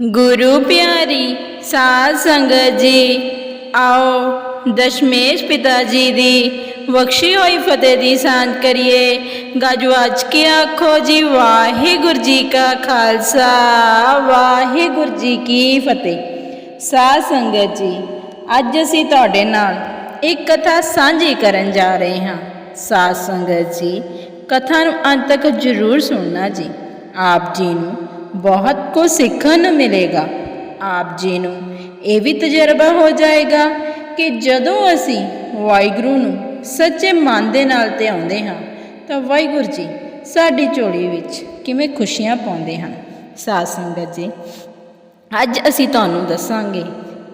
ਗੁਰੂ ਪਿਆਰੀ ਸਾਧ ਸੰਗਤ ਜੀ, ਆਓ ਦਸ਼ਮੇਸ਼ ਪਿਤਾ ਜੀ ਦੀ ਬਖਸ਼ੀ ਹੋਈ ਫਤਿਹ ਦੀ ਸਾਂਝ ਕਰੀਏ। ਗੱਜ ਵੱਜ ਕੇ ਆਖੋ ਜੀ, ਵਾਹਿਗੁਰੂ ਜੀ ਕਾ ਖਾਲਸਾ, ਵਾਹਿਗੁਰੂ ਜੀ ਕੀ ਫਤਿਹ। ਸਾਧ ਸੰਗਤ ਜੀ, ਅੱਜ ਅਸੀਂ ਤੁਹਾਡੇ ਨਾਲ ਇੱਕ ਕਥਾ ਸਾਂਝੀ ਕਰਨ ਜਾ ਰਹੇ ਹਾਂ। ਸਾਧ ਸੰਗਤ ਜੀ, ਕਥਾ ਨੂੰ ਅੰਤ ਤੱਕ ਜ਼ਰੂਰ ਸੁਣਨਾ ਜੀ। ਆਪ ਜੀ ਨੂੰ ਬਹੁਤ ਕੁਝ ਸਿੱਖਣ ਨੂੰ ਮਿਲੇਗਾ। ਆਪ ਜੀ ਨੂੰ ਇਹ ਵੀ ਤਜਰਬਾ ਹੋ ਜਾਏਗਾ ਕਿ ਜਦੋਂ ਅਸੀਂ ਵਾਹਿਗੁਰੂ ਨੂੰ ਸੱਚੇ ਮਨ ਦੇ ਨਾਲ ਤੇ ਆਉਂਦੇ ਹਾਂ, ਤਾਂ ਵਾਹਿਗੁਰੂ ਜੀ ਸਾਡੀ ਝੋਲੀ ਵਿੱਚ ਕਿਵੇਂ ਖੁਸ਼ੀਆਂ ਪਾਉਂਦੇ ਹਨ। ਸਾਧ ਸੰਗਤ ਜੀ, ਅੱਜ ਅਸੀਂ ਤੁਹਾਨੂੰ ਦੱਸਾਂਗੇ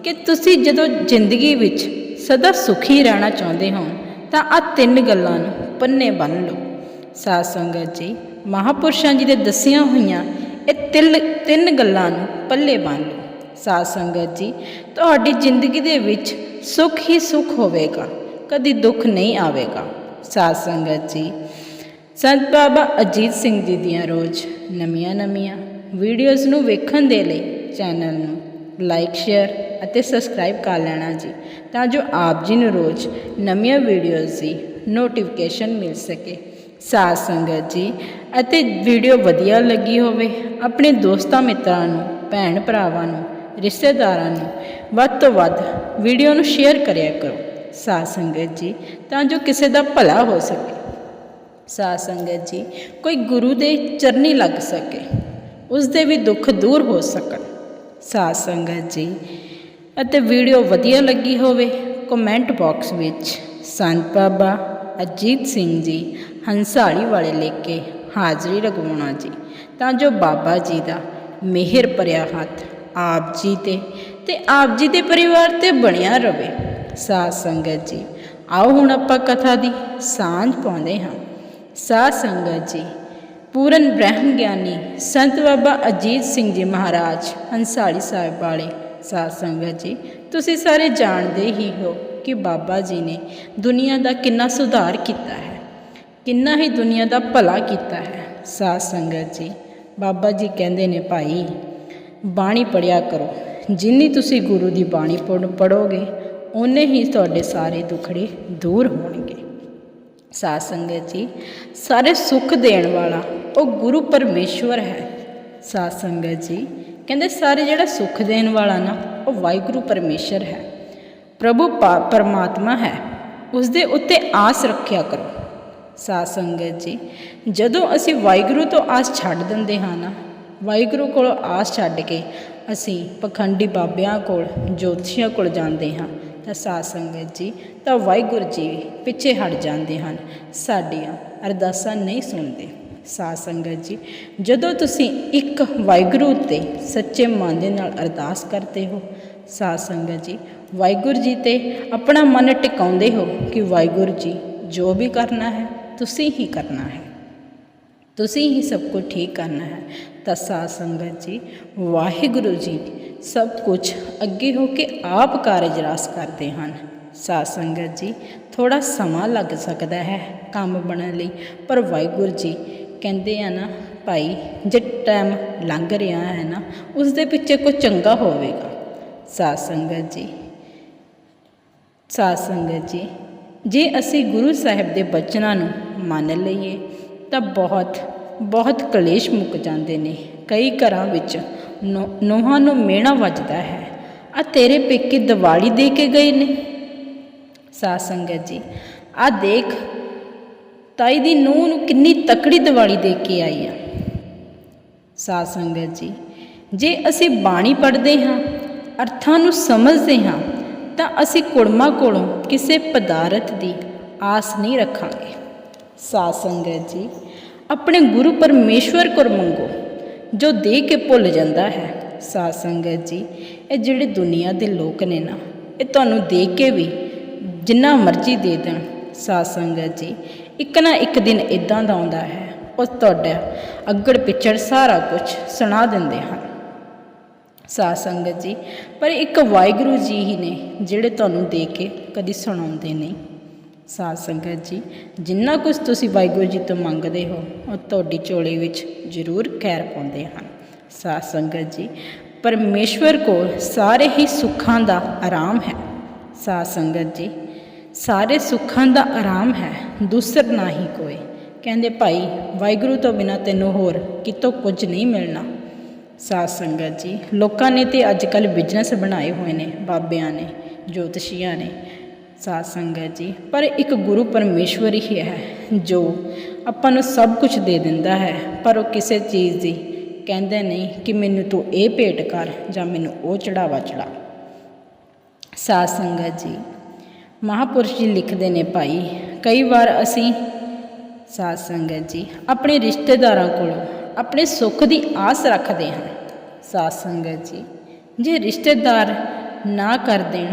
ਕਿ ਤੁਸੀਂ ਜਦੋਂ ਜ਼ਿੰਦਗੀ ਵਿੱਚ ਸਦਾ ਸੁਖੀ ਰਹਿਣਾ ਚਾਹੁੰਦੇ ਹੋ, ਤਾਂ ਆ ਤਿੰਨ ਗੱਲਾਂ ਨੂੰ ਪੰਨੇ ਬੰਨ ਲਓ। ਸਾਧ ਸੰਗਤ ਜੀ, ਮਹਾਪੁਰਸ਼ਾਂ ਜੀ ਦੇ ਦੱਸੀਆਂ ਹੋਈਆਂ ਇਹ ਤਿੰਨ ਤਿੰਨ ਗੱਲਾਂ ਨੂੰ ਪੱਲੇ ਬੰਨ ਲਓ। ਸਾਧ ਸੰਗਤ ਜੀ, ਤੁਹਾਡੀ ਜ਼ਿੰਦਗੀ ਦੇ ਵਿੱਚ ਸੁੱਖ ਹੀ ਸੁੱਖ ਹੋਵੇਗਾ, ਕਦੀ ਦੁੱਖ ਨਹੀਂ ਆਵੇਗਾ। ਸਾਧ ਸੰਗਤ ਜੀ, ਸੰਤ ਬਾਬਾ ਅਜੀਤ ਸਿੰਘ ਜੀ ਦੀਆਂ ਰੋਜ਼ ਨਵੀਆਂ ਨਵੀਆਂ ਵੀਡੀਓਜ਼ ਨੂੰ ਵੇਖਣ ਦੇ ਲਈ ਚੈਨਲ ਨੂੰ ਲਾਈਕ ਸ਼ੇਅਰ ਅਤੇ ਸਬਸਕ੍ਰਾਈਬ ਕਰ ਲੈਣਾ ਜੀ, ਤਾਂ ਜੋ ਆਪ ਜੀ ਨੂੰ ਰੋਜ਼ ਨਵੀਆਂ ਵੀਡੀਓਜ਼ ਦੀ ਨੋਟੀਫਿਕੇਸ਼ਨ ਮਿਲ ਸਕੇ। ਸਾਧ ਸੰਗਤ ਜੀ, ਅਤੇ ਵੀਡੀਓ ਵਧੀਆ ਲੱਗੀ ਹੋਵੇ, ਆਪਣੇ ਦੋਸਤਾਂ ਮਿੱਤਰਾਂ ਨੂੰ, ਭੈਣ ਭਰਾਵਾਂ ਨੂੰ, ਰਿਸ਼ਤੇਦਾਰਾਂ ਨੂੰ, ਵੱਧ ਤੋਂ ਵੱਧ ਵੀਡੀਓ ਨੂੰ ਸ਼ੇਅਰ ਕਰਿਆ ਕਰੋ। ਸਾਧ ਸੰਗਤ ਜੀ, ਤਾਂ ਜੋ ਕਿਸੇ ਦਾ ਭਲਾ ਹੋ ਸਕੇ। ਸਾਧ ਸੰਗਤ ਜੀ, ਕੋਈ ਗੁਰੂ ਦੇ ਚਰਨੀ ਲੱਗ ਸਕੇ ਉਸ ਦੇ ਵੀ ਦੁੱਖ ਦੂਰ ਹੋ ਸਕਣ। ਸਾਧ ਸੰਗਤ ਜੀ, ਅਤੇ ਵੀਡੀਓ ਵਧੀਆ ਲੱਗੀ ਹੋਵੇ ਕਮੈਂਟ ਬਾਕਸ ਵਿੱਚ, ਸੰਤ ਬਾਬਾ ਅਜੀਤ ਸਿੰਘ ਜੀ ਹੰਸਾਲੀ ਵਾਲੇ ਲਿਖ ਕੇ ਹਾਜ਼ਰੀ ਲਗਵਾਉਣਾ ਜੀ। ਤਾਂ ਜੋ ਬਾਬਾ ਜੀ ਦਾ ਮਿਹਰ ਭਰਿਆ ਹੱਥ ਆਪ ਜੀ ਤੇ ਤੇ ਆਪ ਜੀ ਦੇ ਪਰਿਵਾਰ ਤੇ ਬਣਿਆ ਰਵੇ। ਸਾਧ ਸੰਗਤ ਜੀ, ਆਓ ਹੁਣ ਆਪਾਂ ਕਥਾ ਦੀ ਸਾਂਝ ਪਾਉਂਦੇ ਹਾਂ। ਸਾਧ ਸੰਗਤ ਜੀ, ਪੂਰਨ ਬ੍ਰਹਮ ਗਿਆਨੀ ਸੰਤ ਬਾਬਾ ਅਜੀਤ ਸਿੰਘ ਜੀ ਮਹਾਰਾਜ, ਹੰਸਾਲੀ ਸਾਹਿਬ ਵਾਲੇ ਸਾਧ ਸੰਗਤ ਜੀ, ਤੁਸੀਂ ਸਾਰੇ ਜਾਣਦੇ ਹੀ ਹੋ ਕਿ ਬਾਬਾ ਜੀ ਨੇ ਦੁਨੀਆ ਦਾ ਕਿੰਨਾ ਸੁਧਾਰ ਕੀਤਾ ਹੈ। ਕਿੰਨਾ ਹੀ ਦੁਨੀਆ ਦਾ ਭਲਾ ਕੀਤਾ ਹੈ। ਸਾਧ ਸੰਗਤ ਜੀ, ਬਾਬਾ ਜੀ ਕਹਿੰਦੇ ਨੇ, ਭਾਈ, ਬਾਣੀ ਪੜਿਆ ਕਰੋ। ਜਿੰਨੀ ਤੁਸੀਂ ਗੁਰੂ ਦੀ ਬਾਣੀ ਪੜੋਗੇ ਓਨੇ ਹੀ ਤੁਹਾਡੇ ਸਾਰੇ ਦੁੱਖੜੇ ਦੂਰ ਹੋਣਗੇ। ਸਾਧ ਸੰਗਤ ਜੀ, ਸਾਰੇ ਸੁੱਖ ਦੇਣ ਵਾਲਾ ਉਹ ਗੁਰੂ ਪਰਮੇਸ਼ਵਰ ਹੈ। ਸਾਧ ਸੰਗਤ ਜੀ, ਕਹਿੰਦੇ ਸਾਰੇ ਜਿਹੜਾ ਸੁੱਖ ਦੇਣ ਵਾਲਾ ਨਾ, ਉਹ ਵਾਹਿਗੁਰੂ ਪਰਮੇਸ਼ਰ ਹੈ। ਪ੍ਰਭੂ ਪਰਮਾਤਮਾ ਹੈ। ਉਸ ਦੇ ਉੱਤੇ ਆਸ ਰੱਖਿਆ ਕਰੋ। ਸਾਧ ਸੰਗਤ ਜੀ। ਜਦੋਂ ਅਸੀਂ ਵਾਹਿਗੁਰੂ ਤੋਂ ਆਸ ਛੱਡ ਦਿੰਦੇ ਹਾਂ ਨਾ, ਵਾਹਿਗੁਰੂ ਕੋਲੋਂ ਆਸ ਛੱਡ ਕੇ ਅਸੀਂ ਪਖੰਡੀ ਬਾਬਿਆਂ ਕੋਲ, ਜੋਤਸ਼ੀਆਂ ਕੋਲ ਜਾਂਦੇ ਹਾਂ, ਤਾਂ ਸਾਧ ਸੰਗਤ ਜੀ, ਤਾਂ ਵਾਹਿਗੁਰੂ ਜੀ ਪਿੱਛੇ ਹਟ ਜਾਂਦੇ ਹਨ, ਸਾਡੀਆਂ ਅਰਦਾਸਾਂ ਨਹੀਂ ਸੁਣਦੇ। ਸਾਧ ਸੰਗਤ ਜੀ, ਜਦੋਂ ਤੁਸੀਂ ਇੱਕ ਵਾਹਿਗੁਰੂ 'ਤੇ ਸੱਚੇ ਮਨ ਦੇ ਨਾਲ ਅਰਦਾਸ ਕਰਦੇ ਹੋ ਸਾਧ ਸੰਗਤ ਜੀ, ਵਾਹਿਗੁਰੂ ਜੀ ਤੇ ਆਪਣਾ ਮਨ ਟਿਕਾਉਂਦੇ ਹੋ ਕਿ ਵਾਹਿਗੁਰੂ ਜੀ ਜੋ ਵੀ ਕਰਨਾ ਹੈ ਤੁਸੀਂ ਹੀ ਕਰਨਾ ਹੈ। ਤੁਸੀਂ ਹੀ ਸਭ ਕੁਝ ਠੀਕ ਕਰਨਾ ਹੈ। ਤਾਂ ਸਾਧ ਸੰਗਤ ਜੀ, ਵਾਹਿਗੁਰੂ ਜੀ ਸਭ ਕੁਝ ਅੱਗੇ ਹੋ ਕੇ ਆਪ ਕਾਰਜ ਰਾਸ ਕਰਦੇ ਹਨ। ਸਾਧ ਸੰਗਤ ਜੀ ਥੋੜਾ ਸਮਾਂ ਲੱਗ ਸਕਦਾ ਹੈ ਕੰਮ ਬਣਨ ਲਈ, ਪਰ ਵਾਹਿਗੁਰੂ ਜੀ ਕਹਿੰਦੇ ਆ ਨਾ, ਭਾਈ, ਜੇ ਟਾਈਮ ਲੰਘ ਰਿਹਾ ਹੈ ਨਾ ਉਸ ਦੇ ਪਿੱਛੇ ਕੋਈ ਚੰਗਾ ਹੋਵੇਗਾ। ਸਾਧ ਸੰਗਤ ਜੀ, ਸਾਧ ਸੰਗਤ ਜੀ, ਜੇ ਅਸੀਂ ਗੁਰੂ ਸਾਹਿਬ ਦੇ ਬਚਨਾਂ ਨੂੰ ਮੰਨ ਲਈਏ ਤਾਂ ਬਹੁਤ ਬਹੁਤ ਕਲੇਸ਼ ਮੁੱਕ ਜਾਂਦੇ ਨੇ। ਕਈ ਘਰਾਂ ਵਿੱਚ ਨੋ, ਨੋਹਾਂ ਨੂੰ ਮੇਣਾ ਵੱਜਦਾ ਹੈ ਆ ਤੇਰੇ ਪੇਕੇ ਦੀਵਾਲੀ ਦੇ ਕੇ ਗਏ ਨੇ। ਸਾਧ ਸੰਗਤ ਜੀ, ਆ ਦੇਖ, ਤਾਈ ਦੀ ਨੂੰਹ ਨੂੰ ਕਿੰਨੀ ਤਕੜੀ ਦੀਵਾਲੀ ਦੇ ਕੇ ਆਈ ਆ। ਸਾਧ ਸੰਗਤ ਜੀ, ਜੇ ਅਸੀਂ ਬਾਣੀ ਪੜ੍ਹਦੇ ਹਾਂ, ਅਰਥਾਂ ਨੂੰ ਸਮਝਦੇ ਹਾਂ, ਤਾਂ ਅਸੀਂ ਕੁੜਮਾ ਕੋਲੋਂ ਕਿਸੇ ਪਦਾਰਥ ਦੀ ਆਸ ਨਹੀਂ ਰੱਖਾਂਗੇ। ਸਾਧ ਸੰਗਤ ਜੀ, ਆਪਣੇ ਗੁਰੂ ਪਰਮੇਸ਼ਵਰ ਕੋਲ ਮੰਗੋ, ਜੋ ਦੇ ਕੇ ਭੁੱਲ ਜਾਂਦਾ ਹੈ। ਸਾਧ ਸੰਗਤ ਜੀ, ਇਹ ਜਿਹੜੇ ਦੁਨੀਆ ਦੇ ਲੋਕ ਨੇ ਨਾ, ਇਹ ਤੁਹਾਨੂੰ ਦੇ ਕੇ ਵੀ ਜਿੰਨਾ ਮਰਜ਼ੀ ਦੇ ਦੇਣ। ਸਾਧ ਸੰਗਤ ਜੀ, ਇੱਕ ਨਾ ਇੱਕ ਦਿਨ ਇਦਾਂ ਦਾ ਆਉਂਦਾ ਹੈ, ਉਹ ਤੁਹਾਡਾ ਅੱਗੜ ਪਿੱਛੜ ਸਾਰਾ ਕੁਝ ਸੁਣਾ ਦਿੰਦੇ ਹਨ। ਸਾਧ ਸੰਗਤ ਜੀ, ਪਰ ਇੱਕ ਵਾਹਿਗੁਰੂ ਜੀ ਹੀ ਨੇ, ਜਿਹੜੇ ਤੁਹਾਨੂੰ ਦੇ ਕੇ ਕਦੀ ਸੁਣਾਉਂਦੇ ਨਹੀਂ। ਸਾਧ ਸੰਗਤ ਜੀ, ਜਿੰਨਾ ਕੁਝ ਤੁਸੀਂ ਵਾਹਿਗੁਰੂ ਜੀ ਤੋਂ ਮੰਗਦੇ ਹੋ, ਉਹ ਤੁਹਾਡੀ ਝੋਲੀ ਵਿੱਚ ਜ਼ਰੂਰ ਖੈਰ ਪਾਉਂਦੇ ਹਨ। ਸਾਧ ਸੰਗਤ ਜੀ, ਪਰਮੇਸ਼ਵਰ ਕੋਲ ਸਾਰੇ ਹੀ ਸੁੱਖਾਂ ਦਾ ਆਰਾਮ ਹੈ। ਸਾਧ ਸੰਗਤ ਜੀ, ਸਾਰੇ ਸੁੱਖਾਂ ਦਾ ਆਰਾਮ ਹੈ, ਦੂਸਰ ਨਾ ਹੀ ਕੋਈ। ਕਹਿੰਦੇ, ਭਾਈ, ਵਾਹਿਗੁਰੂ ਤੋਂ ਬਿਨਾ ਤੈਨੂੰ ਹੋਰ ਕਿਤੋਂ ਕੁਝ ਨਹੀਂ ਮਿਲਣਾ। ਸਾਧ ਸੰਗਤ ਜੀ, ਲੋਕਾਂ ਨੇ ਤੇ ਅੱਜ ਕੱਲ ਬਿਜ਼ਨਸ ਬਣਾਏ ਹੋਏ ਨੇ, ਬਾਬਿਆਂ ਨੇ, ਜੋਤਸ਼ੀਆਂ ਨੇ। ਸਾਧ ਸੰਗਤ ਜੀ। ਪਰ ਇੱਕ ਗੁਰੂ ਪਰਮੇਸ਼ਵਰ ਹੀ ਹੈ, ਜੋ ਆਪਾਂ ਨੂੰ ਸਭ ਕੁਝ ਦੇ ਦਿੰਦਾ ਹੈ। ਪਰ ਉਹ ਕਿਸੇ ਚੀਜ਼ ਦੀ ਕਹਿੰਦੇ ਨਹੀਂ ਕਿ ਮੈਨੂੰ ਤੂੰ ਇਹ ਭੇਟ ਕਰ ਜਾਂ ਮੈਨੂੰ ਉਹ ਚੜਾਵਾ ਚੜਾ। ਸਾਧ ਸੰਗਤ ਜੀ, ਮਹਾਪੁਰਸ਼ ਜੀ ਲਿਖਦੇ ਨੇ ਭਾਈ, ਕਈ ਵਾਰ ਅਸੀਂ ਸਾਧ ਸੰਗਤ ਜੀ, ਆਪਣੇ ਰਿਸ਼ਤੇਦਾਰਾਂ ਕੋਲੋਂ ਆਪਣੇ ਸੁੱਖ ਦੀ ਆਸ ਰੱਖਦੇ ਹਾਂ। ਸਾਧ ਸੰਗਤ ਜੀ, ਜੇ ਰਿਸ਼ਤੇਦਾਰ ਨਾ ਕਰ ਦੇਣ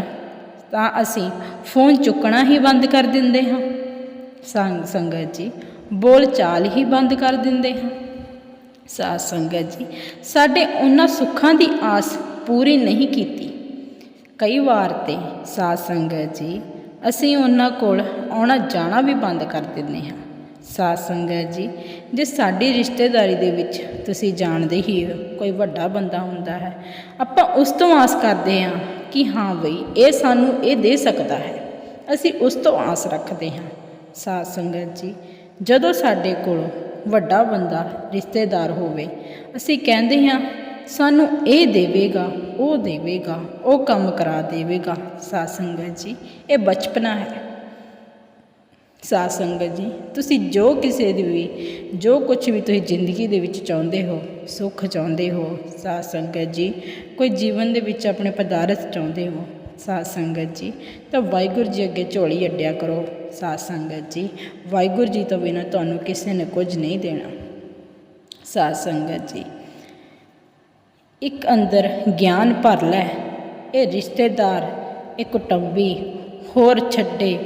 ਤਾਂ ਅਸੀਂ ਫੋਨ ਚੁੱਕਣਾ ਹੀ ਬੰਦ ਕਰ ਦਿੰਦੇ ਹਾਂ। ਸੰਗ ਸੰਗਤ ਜੀ, ਬੋਲ ਚਾਲ ਹੀ ਬੰਦ ਕਰ ਦਿੰਦੇ ਹਾਂ। ਸਾਧ ਸੰਗਤ ਜੀ, ਸਾਡੇ ਉਹਨਾਂ ਸੁੱਖਾਂ ਦੀ ਆਸ ਪੂਰੀ ਨਹੀਂ ਕੀਤੀ। ਕਈ ਵਾਰ ਤੇ ਸਾਧ ਸੰਗਤ ਜੀ, ਅਸੀਂ ਉਹਨਾਂ ਕੋਲ ਆਉਣਾ ਜਾਣਾ ਵੀ ਬੰਦ ਕਰ ਦਿੰਦੇ ਹਾਂ। ਸਾਧ ਸੰਗਤ ਜੀ, ਜੇ ਸਾਡੀ ਰਿਸ਼ਤੇਦਾਰੀ ਦੇ ਵਿੱਚ ਤੁਸੀਂ ਜਾਣਦੇ ਹੀ ਹੋ, ਕੋਈ ਵੱਡਾ ਬੰਦਾ ਹੁੰਦਾ ਹੈ, ਆਪਾਂ ਉਸ ਤੋਂ ਆਸ ਕਰਦੇ ਹਾਂ ਕਿ ਹਾਂ ਬਈ, ਇਹ ਸਾਨੂੰ ਇਹ ਦੇ ਸਕਦਾ ਹੈ। ਅਸੀਂ ਉਸ ਤੋਂ ਆਸ ਰੱਖਦੇ ਹਾਂ। ਸਾਧ ਸੰਗਤ ਜੀ, ਜਦੋਂ ਸਾਡੇ ਕੋਲ ਵੱਡਾ ਬੰਦਾ ਰਿਸ਼ਤੇਦਾਰ ਹੋਵੇ, ਅਸੀਂ ਕਹਿੰਦੇ ਹਾਂ, ਸਾਨੂੰ ਇਹ ਦੇਵੇਗਾ, ਉਹ ਦੇਵੇਗਾ, ਉਹ ਕੰਮ ਕਰਾ ਦੇਵੇਗਾ। ਸਾਧ ਸੰਗਤ ਜੀ, ਇਹ ਬਚਪਨਾ ਹੈ। ਸਾਧ ਸੰਗਤ ਜੀ, ਤੁਸੀਂ ਜੋ ਕਿਸੇ ਦੀ ਵੀ, ਜੋ ਕੁਝ ਵੀ ਤੁਸੀਂ ਜ਼ਿੰਦਗੀ ਦੇ ਵਿੱਚ ਚਾਹੁੰਦੇ ਹੋ, ਸੁੱਖ ਚਾਹੁੰਦੇ ਹੋ, ਸਾਧ ਸੰਗਤ ਜੀ, ਕੋਈ ਜੀਵਨ ਦੇ ਵਿੱਚ ਆਪਣੇ ਪਦਾਰਥ ਚਾਹੁੰਦੇ ਹੋ, ਸਾਧ ਸੰਗਤ ਜੀ, ਤਾਂ ਵਾਹਿਗੁਰੂ ਜੀ ਅੱਗੇ ਝੋਲੀ ਅੱਡਿਆ ਕਰੋ, ਸਾਧ ਸੰਗਤ ਜੀ। ਵਾਹਿਗੁਰੂ ਜੀ ਤੋਂ ਬਿਨਾਂ ਤੁਹਾਨੂੰ ਕਿਸੇ ਨੇ ਕੁਝ ਨਹੀਂ ਦੇਣਾ। ਸਾਧ ਸੰਗਤ ਜੀ, ਇੱਕ ਅੰਦਰ ਗਿਆਨ ਭਰ ਲੈ, ਇਹ ਰਿਸ਼ਤੇਦਾਰ ਇਹ ਕੁਟੰਬੀ ਹੋਰ ਛੱਡੇ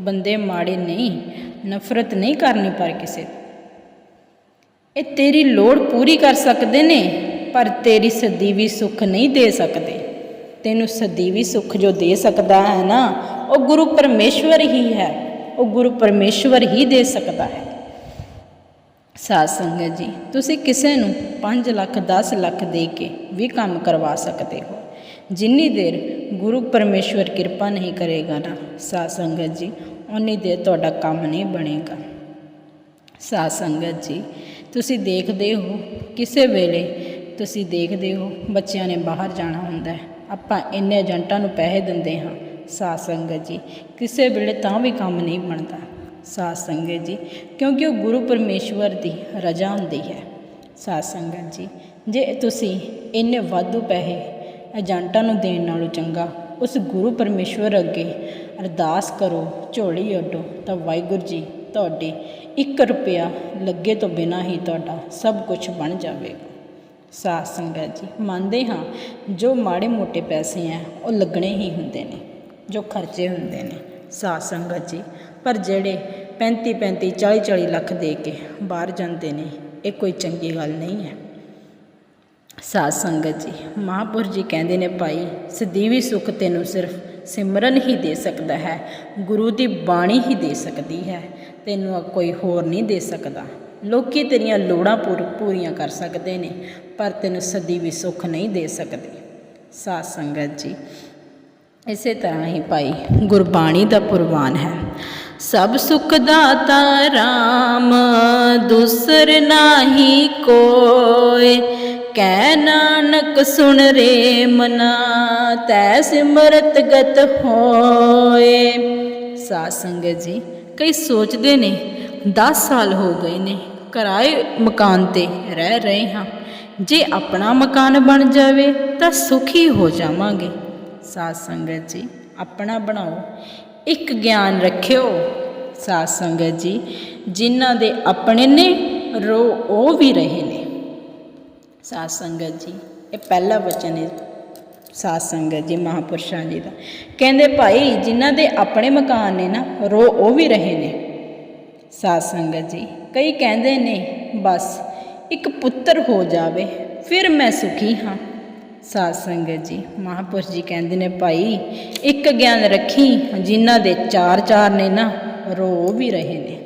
ਬੰਦੇ ਮਾੜੇ ਨਹੀਂ, ਨਫ਼ਰਤ ਨਹੀਂ ਕਰਨੀ ਪਰ ਕਿਸੇ ਇਹ ਤੇਰੀ ਲੋੜ ਪੂਰੀ ਕਰ ਸਕਦੇ ਨੇ, ਪਰ ਤੇਰੀ ਸਦੀਵੀ ਸੁੱਖ ਨਹੀਂ ਦੇ ਸਕਦੇ। ਤੈਨੂੰ ਸਦੀਵੀ ਸੁੱਖ ਜੋ ਦੇ ਸਕਦਾ ਹੈ ਨਾ, ਉਹ ਗੁਰੂ ਪਰਮੇਸ਼ਵਰ ਹੀ ਹੈ। ਉਹ ਗੁਰੂ ਪਰਮੇਸ਼ਵਰ ਹੀ ਦੇ ਸਕਦਾ ਹੈ। ਸਾਧ ਸੰਗਤ ਜੀ, ਤੁਸੀਂ ਕਿਸੇ ਨੂੰ 5 ਲੱਖ 10 ਲੱਖ ਦੇ ਕੇ ਵੀ ਕੰਮ ਕਰਵਾ ਸਕਦੇ ਹੋ। ਜਿੰਨੀ ਦੇਰ ਗੁਰੂ ਪਰਮੇਸ਼ਵਰ ਕਿਰਪਾ ਨਹੀਂ ਕਰੇਗਾ ਨਾ, ਸਾਧ ਸੰਗਤ ਜੀ ਉਨੀ ਦੇਰ ਤੁਹਾਡਾ ਕੰਮ ਨਹੀਂ ਬਣੇਗਾ। ਸਾਧ ਸੰਗਤ ਜੀ, ਤੁਸੀਂ ਦੇਖਦੇ ਹੋ, ਕਿਸੇ ਵੇਲੇ ਤੁਸੀਂ ਦੇਖਦੇ ਹੋ, ਬੱਚਿਆਂ ਨੇ ਬਾਹਰ ਜਾਣਾ ਹੁੰਦਾ ਹੈ, ਆਪਾਂ ਇੰਨੇ ਏਜੰਟਾਂ ਨੂੰ ਪੈਸੇ ਦਿੰਦੇ ਹਾਂ, ਸਾਧ ਸੰਗਤ ਜੀ, ਕਿਸੇ ਵੇਲੇ ਤਾਂ ਵੀ ਕੰਮ ਨਹੀਂ ਬਣਦਾ। ਸਾਧ ਸੰਗਤ ਜੀ, ਕਿਉਂਕਿ ਉਹ ਗੁਰੂ ਪਰਮੇਸ਼ਵਰ ਦੀ ਰਜ਼ਾ ਹੁੰਦੀ ਹੈ। ਸਾਧ ਸੰਗਤ ਜੀ, ਜੇ ਤੁਸੀਂ ਇੰਨੇ ਵਾਧੂ ਪੈਸੇ ਏਜੰਟਾਂ ਨੂੰ ਦੇਣ ਨਾਲੋਂ ਚੰਗਾ। ਉਸ ਗੁਰੂ ਪਰਮੇਸ਼ਵਰ ਅੱਗੇ ਅਰਦਾਸ ਕਰੋ, ਝੋਲੀ ਅੱਡੋ ਤਾਂ ਵਾਹਿਗੁਰੂ ਜੀ ਤੁਹਾਡੇ 1 ਰੁਪਿਆ ਲੱਗੇ ਤੋਂ ਬਿਨਾਂ ਹੀ ਤੁਹਾਡਾ ਸਭ ਕੁਝ ਬਣ ਜਾਵੇਗਾ। ਸਾਧ ਸੰਗਤ ਜੀ, ਮੰਨਦੇ ਹਾਂ, ਜੋ ਮਾੜੇ ਮੋਟੇ ਪੈਸੇ ਆ ਉਹ ਲੱਗਣੇ ਹੀ ਹੁੰਦੇ ਨੇ, ਜੋ ਖਰਚੇ ਹੁੰਦੇ ਨੇ। ਸਾਧ ਸੰਗਤ ਜੀ, ਪਰ ਜਿਹੜੇ 35 35 40 40 ਲੱਖ ਦੇ ਕੇ ਬਾਹਰ ਜਾਂਦੇ ਨੇ, ਇਹ ਕੋਈ ਚੰਗੀ ਗੱਲ ਨਹੀਂ ਹੈ। ਸਾਧ ਸੰਗਤ ਜੀ ਮਹਾਂਪੁਰਖ ਜੀ ਕਹਿੰਦੇ ਨੇ ਭਾਈ, ਸਦੀਵੀ ਸੁੱਖ ਤੈਨੂੰ ਸਿਰਫ ਸਿਮਰਨ ਹੀ ਦੇ ਸਕਦਾ ਹੈ, ਗੁਰੂ ਦੀ ਬਾਣੀ ਹੀ ਦੇ ਸਕਦੀ ਹੈ, ਤੈਨੂੰ ਕੋਈ ਹੋਰ ਨਹੀਂ ਦੇ ਸਕਦਾ। ਲੋਕੀ ਤੇਰੀਆਂ ਲੋੜਾਂ ਪੂਰ, ਪੂਰੀਆਂ ਕਰ ਸਕਦੇ ਨੇ, ਪਰ ਤੈਨੂੰ ਸਦੀਵੀ ਸੁੱਖ ਨਹੀਂ ਦੇ ਸਕਦੇ। ਸਾਧ ਸੰਗਤ ਜੀ, ਇਸੇ ਤਰ੍ਹਾਂ ਹੀ ਭਾਈ, ਗੁਰਬਾਣੀ ਦਾ ਪੁਰਵਾਨ ਹੈ। ਸਭ ਸੁਖ ਦਾਤਾ RAM ਦੂਸਰ ਨਾਹੀ ਕੋਏ ਕਹਿ ਨਾਨਕ ਸੁਣ ਰੇ ਮਨਾ, ਤੈ ਸਿਮਰਤ ਗਤ ਹੋਏ। ਸਾਧ ਸੰਗਤ ਜੀ, ਕਈ ਸੋਚਦੇ ਨੇ 10 ਸਾਲ ਹੋ ਗਏ ਨੇ, ਕਿਰਾਏ ਮਕਾਨ ਤੇ ਰਹਿ ਰਹੇ ਹਾਂ। ਜੇ ਆਪਣਾ ਮਕਾਨ ਬਣ ਜਾਵੇ, ਤਾਂ ਸੁਖੀ ਹੋ ਜਾਵਾਂਗੇ। ਸਾਧ ਸੰਗਤ ਜੀ, ਆਪਣਾ ਬਣਾਓ, ਇੱਕ ਗਿਆਨ ਰੱਖਿਓ। ਸਾਧ ਸੰਗਤ ਜੀ, ਜਿਨ੍ਹਾਂ ਦੇ ਆਪਣੇ ਨੇ, ਰੋ ਉਹ ਵੀ ਰਹੇ ਨੇ। ਸਾਧ ਸੰਗਤ ਜੀ, ਇਹ ਪਹਿਲਾ ਵਚਨ ਹੈ ਸਾਧ ਸੰਗਤ ਜੀ, ਮਹਾਪੁਰਸ਼ਾਂ ਜੀ ਦਾ। ਕਹਿੰਦੇ ਭਾਈ, ਜਿਨ੍ਹਾਂ ਦੇ ਆਪਣੇ ਮਕਾਨ ਨੇ ਨਾ, ਰੋ ਉਹ ਵੀ ਰਹੇ ਨੇ। ਸਾਧ ਸੰਗਤ ਜੀ, ਕਈ ਕਹਿੰਦੇ ਨੇ, ਬਸ, ਇੱਕ ਪੁੱਤਰ ਹੋ ਜਾਵੇ, ਫਿਰ ਮੈਂ ਸੁਖੀ ਹਾਂ। ਸਾਧ ਸੰਗਤ ਜੀ, ਮਹਾਪੁਰਸ਼ ਜੀ ਕਹਿੰਦੇ ਨੇ, ਭਾਈ, ਇੱਕ ਗਿਆਨ ਰੱਖੀ, ਜਿਨ੍ਹਾਂ ਦੇ ਚਾਰ ਚਾਰ ਨੇ ਨਾ, ਰੋ ਵੀ ਰਹੇ ਨੇ।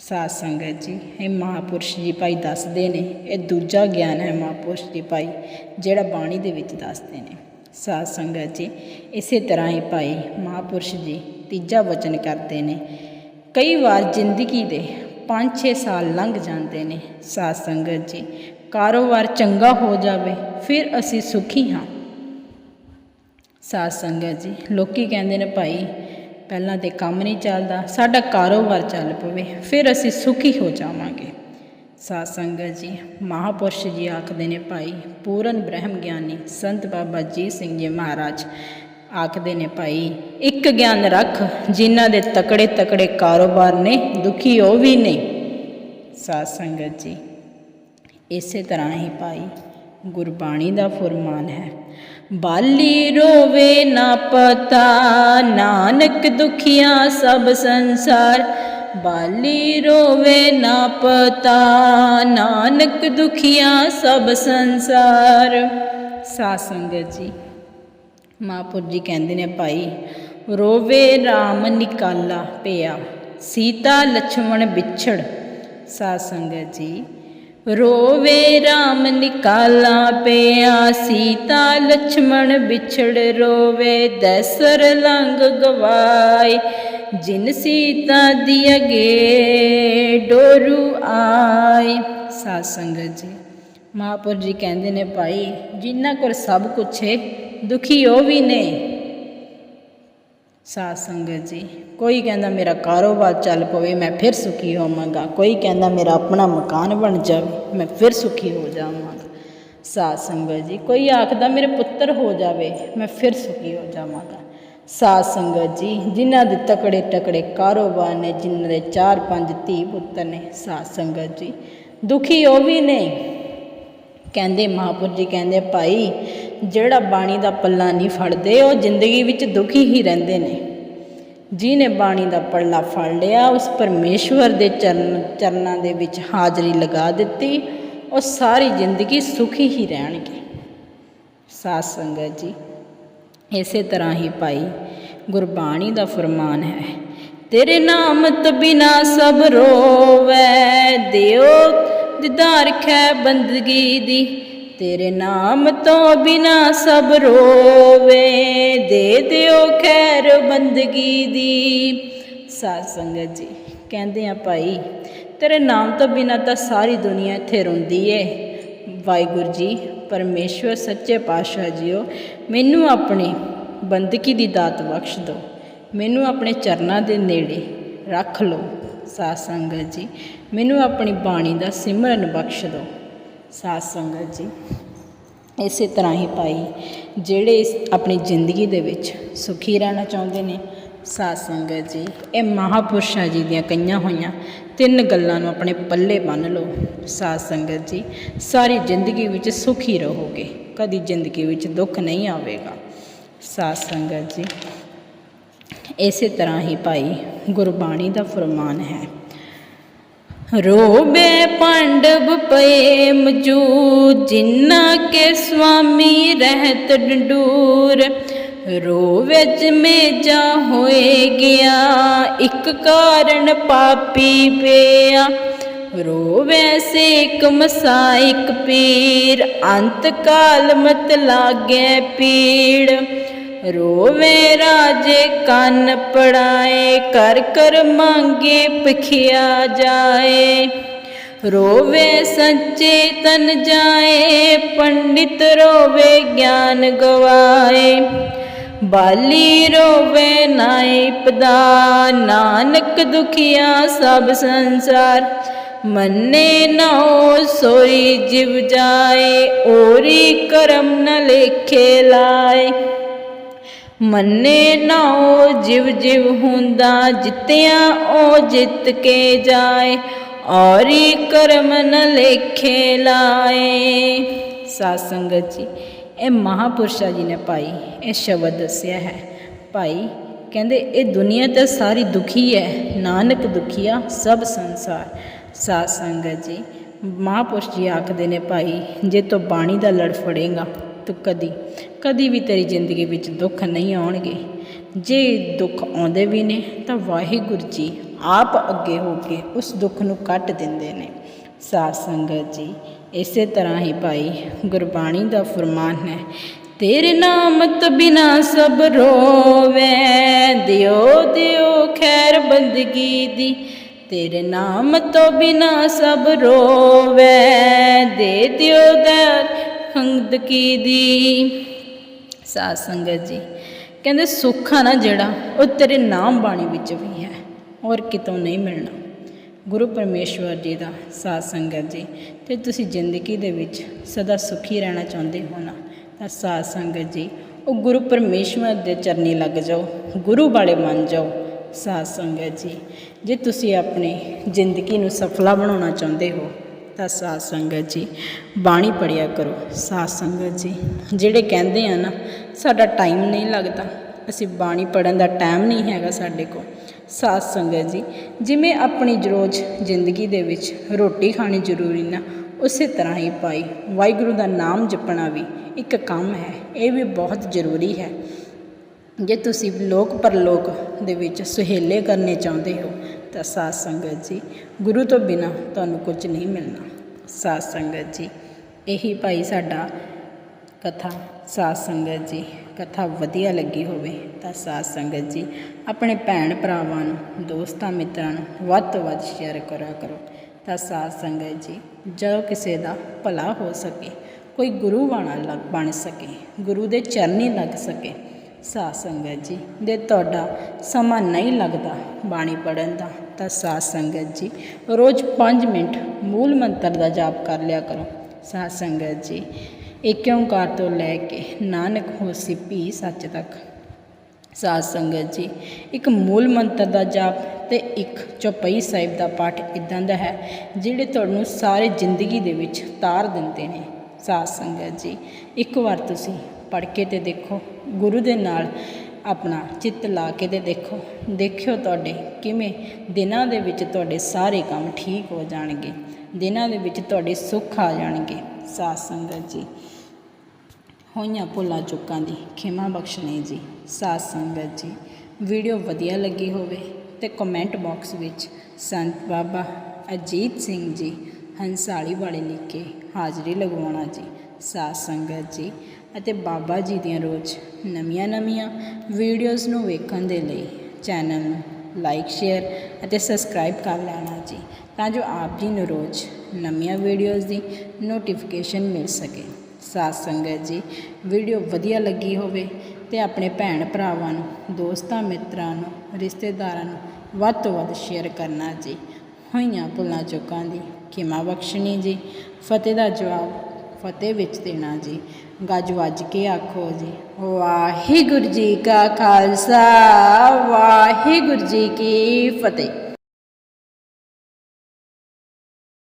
ਸਾਧ ਸੰਗਤ ਜੀ, ਇਹ ਮਹਾਪੁਰਸ਼ ਜੀ ਭਾਈ ਦੱਸਦੇ ਨੇ, ਇਹ ਦੂਜਾ ਗਿਆਨ ਹੈ ਮਹਾਪੁਰਸ਼ ਜੀ ਭਾਈ, ਜਿਹੜਾ ਬਾਣੀ ਦੇ ਵਿੱਚ ਦੱਸਦੇ ਨੇ। ਸਾਧ ਸੰਗਤ ਜੀ, ਇਸੇ ਤਰ੍ਹਾਂ ਹੀ ਭਾਈ ਮਹਾਪੁਰਸ਼ ਜੀ ਤੀਜਾ ਵਚਨ ਕਰਦੇ ਨੇ, ਕਈ ਵਾਰ ਜ਼ਿੰਦਗੀ ਦੇ 5-6 ਸਾਲ ਲੰਘ ਜਾਂਦੇ ਨੇ। ਸਾਧ ਸੰਗਤ ਜੀ, ਕਾਰੋਬਾਰ ਚੰਗਾ ਹੋ ਜਾਵੇ, ਫਿਰ ਅਸੀਂ ਸੁਖੀ ਹਾਂ। ਸਾਧ ਸੰਗਤ ਜੀ, ਲੋਕੀ ਕਹਿੰਦੇ ਨੇ ਭਾਈ ਪਹਿਲਾਂ ਤੇ ਕੰਮ ਨਹੀਂ ਚੱਲਦਾ, ਸਾਡਾ ਕਾਰੋਬਾਰ ਚੱਲ ਪਵੇ, ਫਿਰ ਅਸੀਂ ਸੁਖੀ ਹੋ ਜਾਵਾਂਗੇ। ਸਾਧ ਸੰਗਤ ਜੀ, ਮਹਾਪੁਰਸ਼ ਜੀ ਆਖਦੇ ਨੇ ਭਾਈ, ਪੂਰਨ ਬ੍ਰਹਮ ਗਿਆਨੀ ਸੰਤ ਬਾਬਾ ਜੀ ਸਿੰਘ ਜੀ ਮਹਾਰਾਜ ਆਖਦੇ ਨੇ ਭਾਈ, ਇੱਕ ਗਿਆਨ ਰੱਖ, ਜਿਨ੍ਹਾਂ ਦੇ ਤਕੜੇ ਤਕੜੇ ਕਾਰੋਬਾਰ ਨੇ, ਦੁਖੀ ਉਹ ਵੀ ਨੇ। ਸਾਧ ਸੰਗਤ ਜੀ, ਇਸੇ ਤਰ੍ਹਾਂ ਹੀ ਭਾਈ, ਗੁਰਬਾਣੀ ਦਾ ਫਰਮਾਨ ਹੈ ਬਾਲੀ ਰੋਵੇ ਨਾ ਪਤਾ, ਨਾਨਕ ਦੁਖੀਆਂ ਸਭ ਸੰਸਾਰ। ਬਾਲੀ ਰੋਵੇ ਨਾ ਪਤਾ, ਨਾਨਕ ਦੁਖੀਆਂ ਸਭ ਸੰਸਾਰ। ਸਾਧ ਜੀ ਮਹਾਂਪੁਰ ਜੀ ਕਹਿੰਦੇ ਨੇ, ਭਾਈ, ਰੋਵੇ RAM ਨਿਕਾਲਾ ਪਿਆ, ਸੀਤਾ ਲਛਮਣ ਵਿਛੜ। ਸਾਧ ਜੀ ਰੋਵੇ RAM ਨਿਕਾਲਾ ਪਿਆ, ਸੀਤਾ ਲਛਮਣ ਵਿਛੜ ਰੋਵੇ, ਦਸਰ ਲੰਗ ਗਵਾਏ, ਜਿਨ ਸੀਤਾ ਦੀ ਅਗੇ ਡੋਰੂ ਆਏ। ਸਾਧ ਸੰਗਤ ਜੀ ਮਹਾਂਪੁਰ ਜੀ ਕਹਿੰਦੇ ਨੇ ਭਾਈ ਜਿਨ੍ਹਾਂ ਕੋਲ ਸਭ ਕੁਛ ਹੈ ਦੁਖੀ ਉਹ ਵੀ ਨੇ। ਸਾਧ ਸੰਗਤ ਜੀ, ਕੋਈ ਕਹਿੰਦਾ ਮੇਰਾ ਕਾਰੋਬਾਰ ਚੱਲ ਪਵੇ, ਮੈਂ ਫਿਰ ਸੁਖੀ ਹੋਵਾਂਗਾ। ਕੋਈ ਕਹਿੰਦਾ ਮੇਰਾ ਆਪਣਾ ਮਕਾਨ ਬਣ ਜਾਵੇ, ਮੈਂ ਫਿਰ ਸੁਖੀ ਹੋ ਜਾਵਾਂਗਾ। ਸਾਧ ਸੰਗਤ ਜੀ, ਕੋਈ ਆਖਦਾ ਮੇਰੇ ਪੁੱਤਰ ਹੋ ਜਾਵੇ, ਮੈਂ ਫਿਰ ਸੁਖੀ ਹੋ ਜਾਵਾਂਗਾ। ਸਾਧ ਸੰਗਤ ਜੀ, ਜਿਨ੍ਹਾਂ ਦੇ ਤਕੜੇ ਤਕੜੇ ਕਾਰੋਬਾਰ ਨੇ, ਜਿਨ੍ਹਾਂ ਦੇ 4-5 ਧੀ ਪੁੱਤਰ ਨੇ, ਸਾਧ ਸੰਗਤ ਜੀ, ਦੁਖੀ ਉਹ ਵੀ ਨੇ। ਕਹਿੰਦੇ ਮਹਾਪੁਰ ਜੀ, ਕਹਿੰਦੇ ਭਾਈ ਜਿਹੜਾ ਬਾਣੀ ਦਾ ਪੱਲਾ ਨਹੀਂ ਫੜਦੇ, ਉਹ ਜ਼ਿੰਦਗੀ ਵਿੱਚ ਦੁਖੀ ਹੀ ਰਹਿੰਦੇ ਨੇ। ਜਿਹਨੇ ਬਾਣੀ ਦਾ ਪੱਲਾ ਫੜ ਲਿਆ, ਉਸ ਪਰਮੇਸ਼ਵਰ ਦੇ ਚਰਨ, ਚਰਨਾਂ ਦੇ ਵਿੱਚ ਹਾਜ਼ਰੀ ਲਗਾ ਦਿੱਤੀ, ਉਹ ਸਾਰੀ ਜ਼ਿੰਦਗੀ ਸੁਖੀ ਹੀ ਰਹਿਣਗੇ। ਸਾਧ ਸੰਗਤ ਜੀ, ਇਸੇ ਤਰ੍ਹਾਂ ਹੀ ਭਾਈ, ਗੁਰਬਾਣੀ ਦਾ ਫਰਮਾਨ ਹੈ, ਤੇਰੇ ਨਾਮ ਤੋਂ ਸਭ ਰੋਵੈ, ਦਿਓ, ਦਿਦਾਰ ਖੈ ਬੰਦਗੀ ਦੀ। ਤੇਰੇ ਨਾਮ ਤੋਂ ਬਿਨਾ ਸਭ ਰੋਵੇ। ਦੇ ਦਿਓ ਖੈਰ ਬੰਦਗੀ ਦੀ। ਸਾਧ ਸੰਗਤ ਜੀ, ਕਹਿੰਦੇ ਆ ਭਾਈ, ਤੇਰੇ ਨਾਮ ਤੋਂ ਬਿਨਾ ਤਾਂ ਸਾਰੀ ਦੁਨੀਆ ਇੱਥੇ ਰੋਂਦੀ ਏ। ਵਾਹਿਗੁਰੂ ਜੀ, ਪਰਮੇਸ਼ਵਰ, ਸੱਚੇ ਪਾਤਸ਼ਾਹ ਜੀਓ, ਮੈਨੂੰ ਆਪਣੀ ਬੰਦਗੀ ਦੀ ਦਾਤ ਬਖਸ਼ ਦਿਓ। ਮੈਨੂੰ ਆਪਣੇ ਚਰਨਾਂ ਦੇ ਨੇੜੇ ਰੱਖ ਲਓ। ਸਾਧ ਸੰਗਤ ਜੀ, ਮੈਨੂੰ ਆਪਣੀ ਬਾਣੀ ਦਾ ਸਿਮਰਨ ਬਖਸ਼ ਦਿਓ। ਸਾਧ ਸੰਗਤ ਜੀ। ਇਸੇ ਤਰ੍ਹਾਂ ਹੀ ਭਾਈ, ਜਿਹੜੇ ਆਪਣੀ ਜ਼ਿੰਦਗੀ ਦੇ ਵਿੱਚ ਸੁਖੀ ਰਹਿਣਾ ਚਾਹੁੰਦੇ ਨੇ, ਸਾਧ ਸੰਗਤ ਜੀ, ਇਹ ਮਹਾਪੁਰਸ਼ਾਂ ਜੀ ਦੀਆਂ ਕਈਆਂ ਹੋਈਆਂ ਤਿੰਨ ਗੱਲਾਂ ਨੂੰ ਆਪਣੇ ਪੱਲੇ ਬੰਨ ਲਓ। ਸਾਧ ਸੰਗਤ ਜੀ, ਸਾਰੀ ਜ਼ਿੰਦਗੀ ਵਿੱਚ ਸੁਖੀ ਰਹੋਗੇ, ਕਦੀ ਜ਼ਿੰਦਗੀ ਵਿੱਚ ਦੁੱਖ ਨਹੀਂ ਆਵੇਗਾ। ਸਾਧ ਸੰਗਤ ਜੀ, ਇਸੇ ਤਰ੍ਹਾਂ ਹੀ ਭਾਈ, ਗੁਰਬਾਣੀ ਦਾ ਫਰਮਾਨ ਹੈ ਰੋਬੇ ਪੰਡਬ ਪਏ ਮਜੂ ਜਿੰਨਾ ਕੇ ਸੁਆਮੀ ਰਹਿਤ ਡੰਡੂਰ। ਰੋਵੇ ਮੇਜਾ ਹੋਏ ਗਿਆ, ਇੱਕ ਕਾਰਨ ਪਾਪੀ ਪਿਆ। ਰੋਵੇ ਸੇਕ ਮਸਾਇਕ ਪੀਰ, ਅੰਤ ਕਾਲ ਮਤ ਲਾਗੇ ਪੀੜ। ਰੋਵੇ ਰਾਜੇ ਕੰਨ ਪੜਾਏ ਕਰ ਕਰ ਮੰਗੇ ਪਖਿਆ ਜਾਏ। ਰੋਵੇ ਸੱਚੇ ਤਨ ਜਾਏ, ਪੰਡਿਤ ਰੋਵੇ ਗਿਆਨ ਗਵਾਏ। ਬਾਲੀ ਰੋਵੇ ਨਾਇਪਦਾ ਨਾਨਕ ਦੁਖੀਆ ਸਭ ਸੰਸਾਰ। ਮੰਨੇ ਨਾਉ ਸੋਈ ਜਿਵ ਜਾਏ, ਓਰੀ ਕਰਮ ਨ ਲੇਖੇ ਲਾਏ। ਮੰਨੇ ਨਾਉ ਜਿਵ ਜਿਵ ਹੁੰਦਾ, ਜਿਤਿਆ ਉਹ ਜਿੱਤ ਕੇ ਜਾਏ, ਔਰੀ ਕਰਮ ਨ ਲੇਖੇ ਲਾਏ। ਸਾਧ ਸੰਗਤ ਜੀ, ਇਹ ਮਹਾਪੁਰਸ਼ਾ ਜੀ ਨੇ ਭਾਈ, ਇਹ ਸ਼ਬਦ ਦੱਸਿਆ ਹੈ। ਭਾਈ ਕਹਿੰਦੇ, ਇਹ ਦੁਨੀਆ ਤਾਂ ਸਾਰੀ ਦੁਖੀ ਹੈ ਨਾਨਕ ਦੁਖੀਆ ਸਭ ਸੰਸਾਰ। ਸਾਧ ਸੰਗਤ ਜੀ, ਮਹਾਪੁਰਸ਼ ਜੀ ਆਖਦੇ ਨੇ ਭਾਈ, ਜੇ ਤੂੰ ਬਾਣੀ ਦਾ ਲੜ ਫੜੇਗਾ, ਤੂੰ ਕਦੀ ਕਦੀ ਵੀ ਤੇਰੀ ਜ਼ਿੰਦਗੀ ਵਿੱਚ ਦੁੱਖ ਨਹੀਂ ਆਉਣਗੇ। ਜੇ ਦੁੱਖ ਆਉਂਦੇ ਵੀ ਨੇ, ਤਾਂ ਵਾਹਿਗੁਰੂ ਜੀ ਆਪ ਅੱਗੇ ਹੋ ਕੇ ਉਸ ਦੁੱਖ ਨੂੰ ਕੱਟ ਦਿੰਦੇ ਨੇ। ਸਾਧ ਸੰਗਤ ਜੀ, ਇਸੇ ਤਰ੍ਹਾਂ ਹੀ ਭਾਈ ਗੁਰਬਾਣੀ ਦਾ ਫਰਮਾਨ ਹੈ, ਤੇਰੇ ਨਾਮ ਤੋਂ ਬਿਨਾ ਸਭ ਰੋਵੇ, ਦਿਓ ਦਿਓ ਖੈਰ ਬੰਦਗੀ ਦੀ। ਤੇਰੇ ਨਾਮ ਤੋਂ ਬਿਨਾ ਸਭ ਰੋਵੇ, ਦੇ ਦਿਓ ਦਰ ਖੰਦਕੀ ਦੀ। ਸਾਧ ਸੰਗਤ ਜੀ। ਕਹਿੰਦੇ, ਸੁੱਖ ਆ ਨਾ ਜਿਹੜਾ, ਉਹ ਤੇਰੇ ਨਾਮ ਬਾਣੀ ਵਿੱਚ ਵੀ ਹੈ ਔਰ ਕਿਤੋਂ ਨਹੀਂ ਮਿਲਣਾ। ਗੁਰੂ ਪਰਮੇਸ਼ਵਰ ਜੀ ਦਾ ਸਾਧ ਸੰਗਤ ਜੀ, ਤੇ ਤੁਸੀਂ ਜ਼ਿੰਦਗੀ ਦੇ ਵਿੱਚ ਸਦਾ ਸੁਖੀ ਰਹਿਣਾ ਚਾਹੁੰਦੇ ਹੋ ਨਾ, ਤਾਂ ਸਾਧ ਸੰਗਤ ਜੀ, ਉਹ ਗੁਰੂ ਪਰਮੇਸ਼ਵਰ ਦੇ ਚਰਨੀ ਲੱਗ ਜਾਓ, ਗੁਰੂ ਵਾਲੇ ਮੰਨ ਜਾਓ, ਸਾਧ ਸੰਗਤ ਜੀ। ਜੇ ਤੁਸੀਂ ਆਪਣੀ ਜ਼ਿੰਦਗੀ ਨੂੰ ਸਫਲਾ ਬਣਾਉਣਾ ਚਾਹੁੰਦੇ ਹੋ ਤਾਂ ਸਾਧ ਸੰਗਤ ਜੀ, ਬਾਣੀ ਪੜਿਆ ਕਰੋ। ਸਾਧ ਸੰਗਤ ਜੀ, ਜਿਹੜੇ ਕਹਿੰਦੇ ਆ ਨਾ, ਸਾਡਾ ਟਾਈਮ ਨਹੀਂ ਲੱਗਦਾ। ਅਸੀਂ ਬਾਣੀ ਪੜਨ ਦਾ ਟਾਈਮ ਨਹੀਂ ਹੈਗਾ ਸਾਡੇ ਕੋਲ। ਸਾਧ ਸੰਗਤ ਜੀ, ਜਿਵੇਂ ਆਪਣੀ ਰੋਜ਼ ਜ਼ਿੰਦਗੀ ਦੇ ਵਿੱਚ ਰੋਟੀ ਖਾਣੀ ਜ਼ਰੂਰੀ ਨਾ, ਉਸੇ ਤਰ੍ਹਾਂ ਹੀ ਭਾਈ, ਵਾਹਿਗੁਰੂ ਦਾ ਨਾਮ ਜਪਣਾ ਵੀ ਇੱਕ ਕੰਮ ਹੈ। ਇਹ ਵੀ ਬਹੁਤ ਜ਼ਰੂਰੀ ਹੈ। ਜੇ ਤੁਸੀਂ ਲੋਕ ਪਰਲੋਕ ਦੇ ਵਿੱਚ ਸੁਹੇਲੇ ਕਰਨੇ ਚਾਹੁੰਦੇ ਹੋ, ਤਾਂ ਸਾਧ ਸੰਗਤ ਜੀ, ਗੁਰੂ ਤੋਂ ਬਿਨਾ ਤੁਹਾਨੂੰ ਕੁਝ ਨਹੀਂ ਮਿਲਣਾ। ਸਾਧ ਸੰਗਤ ਜੀ। ਇਹੀ ਭਾਈ ਸਾਡਾ ਕਥਾ, ਸਾਧ ਸੰਗਤ ਜੀ। ਕਥਾ ਵਧੀਆ ਲੱਗੀ ਹੋਵੇ ਤਾਂ ਸਾਧ ਸੰਗਤ ਜੀ, ਆਪਣੇ ਭੈਣ ਭਰਾਵਾਂ ਨੂੰ, ਦੋਸਤਾਂ ਮਿੱਤਰਾਂ ਨੂੰ ਵੱਧ ਤੋਂ ਵੱਧ ਸ਼ੇਅਰ ਕਰਿਆ ਕਰੋ ਤਾਂ ਸਾਧ ਸੰਗਤ ਜੀ ਜਦੋਂ ਕਿਸੇ ਦਾ ਭਲਾ ਹੋ ਸਕੇ, ਕੋਈ ਗੁਰੂ ਵਾਲਾ ਲੱਗ ਬਣ ਸਕੇ, ਗੁਰੂ ਦੇ ਚਰਨੀ ਲੱਗ ਸਕੇ, ਸਾਧ ਸੰਗਤ ਜੀ ਦੇ ਤੁਹਾਡਾ ਸਮਾਂ ਨਹੀਂ ਲੱਗਦਾ ਬਾਣੀ ਪੜਨ ਦਾ ਤਾਂ ਸਾਧ ਸੰਗਤ ਜੀ, ਰੋਜ਼ 5 ਮਿੰਟ ਮੂਲ ਮੰਤਰ ਦਾ ਜਾਪ ਕਰ ਲਿਆ ਕਰੋ। ਸਾਧ ਸੰਗਤ ਜੀ ਏਕ ਓੰਕਾਰ ਤੋਂ ਲੈ ਕੇ ਨਾਨਕ ਹੋਸੀ ਭੀ ਸੱਚ ਤੱਕ। ਸਾਧ ਸੰਗਤ ਜੀ, ਇੱਕ ਮੂਲ ਮੰਤਰ ਦਾ ਜਾਪ ਤੇ ਇੱਕ ਚੌਪਈ ਸਾਹਿਬ ਦਾ ਪਾਠ ਇਦਾਂ ਦਾ ਹੈ, ਜਿਹੜੇ ਤੁਹਾਨੂੰ ਸਾਰੇ ਜ਼ਿੰਦਗੀ ਦੇ ਵਿੱਚ ਤਾਰ ਦਿੰਦੇ ਨੇ। ਸਾਧ ਸੰਗਤ ਜੀ, ਇੱਕ ਵਾਰ ਤੁਸੀਂ ਪੜ੍ਹ ਕੇ ਤੇ ਦੇਖੋ, ਗੁਰੂ ਦੇ ਨਾਲ ਆਪਣਾ ਚਿੱਤ ਲਾ ਕੇ ਤੇ ਦੇਖੋ, ਦੇਖਿਓ ਤੁਹਾਡੇ ਕਿਵੇਂ ਦਿਨਾਂ ਦੇ ਵਿੱਚ ਤੁਹਾਡੇ ਸਾਰੇ ਕੰਮ ਠੀਕ ਹੋ ਜਾਣਗੇ, ਦਿਨਾਂ ਦੇ ਵਿੱਚ ਤੁਹਾਡੇ ਸੁੱਖ ਆ ਜਾਣਗੇ। ਸਾਧ ਸੰਗਤ ਜੀ, ਹੋਈਆਂ ਭੁੱਲਾਂ ਚੁੱਕਾਂ ਦੀ ਖਿਮਾ ਬਖਸ਼ਣੀ ਜੀ। ਸਾਧ ਸੰਗਤ ਜੀ, ਵੀਡੀਓ ਵਧੀਆ ਲੱਗੀ ਹੋਵੇ ਤੇ ਕਮੈਂਟ ਬਾਕਸ ਵਿੱਚ ਸੰਤ ਬਾਬਾ ਅਜੀਤ ਸਿੰਘ ਜੀ, ਹੰਸਾਲੀ ਵਾਲੇ ਲਿਖ ਕੇ ਹਾਜ਼ਰੀ ਲਗਵਾਉਣਾ ਜੀ। ਸਾਧ ਸੰਗਤ ਜੀ ਅਤੇ ਬਾਬਾ ਜੀ ਦੀਆਂ ਰੋਜ਼ ਨਵੀਆਂ ਨਵੀਆਂ ਵੀਡੀਓਜ਼ ਨੂੰ ਵੇਖਣ ਦੇ ਲਈ ਚੈਨਲ ਨੂੰ ਲਾਈਕ ਸ਼ੇਅਰ ਅਤੇ ਸਬਸਕ੍ਰਾਈਬ ਕਰ ਲੈਣਾ ਜੀ, ਤਾਂ ਜੋ ਆਪ ਜੀ ਨੂੰ ਰੋਜ਼ ਨਵੀਆਂ ਵੀਡੀਓਜ਼ ਦੀ ਨੋਟੀਫਿਕੇਸ਼ਨ ਮਿਲ ਸਕੇ। ਸਾਧ ਸੰਗਤ ਜੀ ਵੀਡੀਓ ਵਧੀਆ ਲੱਗੀ ਹੋਵੇ ਤੇ ਆਪਣੇ ਭੈਣ ਭਰਾਵਾਂ ਨੂੰ, ਦੋਸਤਾਂ ਮਿੱਤਰਾਂ ਨੂੰ, ਰਿਸ਼ਤੇਦਾਰਾਂ ਨੂੰ ਵੱਧ ਤੋਂ ਵੱਧ ਸ਼ੇਅਰ ਕਰਨਾ ਜੀ। ਹੋਈਆਂ ਭੁੱਲਾਂ ਚੁੱਕਾਂ ਦੀ ਖਿਮਾ ਬਖਸ਼ਣੀ ਜੀ, ਫਤਿਹ ਦਾ ਜਵਾਬ ਫਤਿਹ ਵਿੱਚ ਦੇਣਾ ਜੀ। ਗੱਜ ਵੱਜ ਕੇ ਆਖੋ ਜੀ। ਵਾਹਿਗੁਰੂ ਜੀ ਕਾ ਖਾਲਸਾ ਵਾਹਿਗੁਰੂ ਜੀ ਕੀ ਫਤਿਹ।